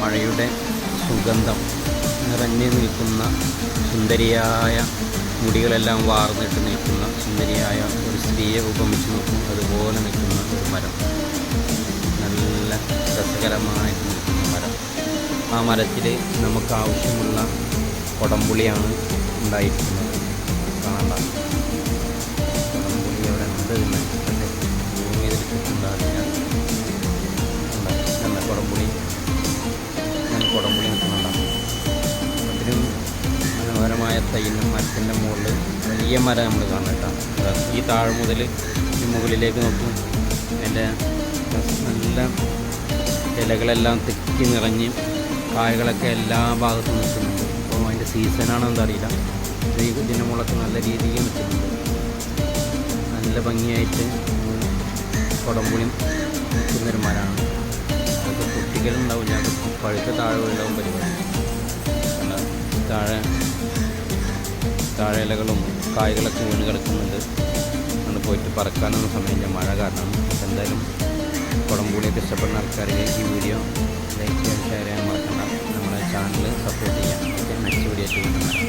മഴയുടെ സുഗന്ധം നിറഞ്ഞു നിൽക്കുന്ന സുന്ദരിയായ മുടികളെല്ലാം വാർന്നിട്ട് നിൽക്കുന്ന സുന്ദരിയായ ഒരു സ്ത്രീയെ ഉപമിച്ച് നിൽക്കും അതുപോലെ നിൽക്കുന്ന ഒരു മരം. നല്ല രസകരമായിട്ട് നിൽക്കുന്ന മരം. ആ മരത്തിൽ നമുക്ക് ആവശ്യമുള്ള കൊടംപുളിയാണ് ഉണ്ടായിരിക്കുന്നത്. കാണണ്ട മനോഹരമായ തൈനും മരത്തിന്റെ മുകളിൽ വലിയ മരം നമ്മൾ കാണാം ഈ താഴ് മുതൽ ഈ മുകളിലേക്ക് നോക്കും. അതിന്റെ നല്ല ഇലകളെല്ലാം തെക്കി നിറഞ്ഞ് കായകളൊക്കെ എല്ലാ ഭാഗത്തും നിൽക്കുന്നുണ്ട്. അപ്പോൾ അതിന്റെ സീസണാണോ എന്തറിയില്ല ഈ ഇതിന്റെ മുകളൊക്കെ നല്ല രീതിയിൽ നിൽക്കുന്നുണ്ട്. നല്ല ഭംഗിയായിട്ട് കുടംപുളി നിൽക്കുന്നൊരു മരമാണ്. അതൊക്കെ കുട്ടികളുണ്ടാവില്ല. പഴുത്ത താഴെ ഉണ്ടാവും പരിപാടി. താഴെ താഴെ ഇലകളും കായ്കളൊക്കെ വീണ് കിടക്കുന്നുണ്ട്. അങ്ങനെ പോയിട്ട് പറക്കാനൊന്നും സമയമില്ല മഴ കാരണം. എന്തായാലും കുടംപൂളിയൊക്കെ ഇഷ്ടപ്പെടുന്ന ആൾക്കാരെ ഈ വീഡിയോ ലൈക്ക് ചെയ്യാൻ ഷെയർ ചെയ്യാൻ മറക്കണ്ട. നമ്മുടെ ചാനൽ സപ്പോർട്ട് ചെയ്യാം. നെക്സ്റ്റ് വീഡിയോ ചെയ്യുന്നുണ്ട്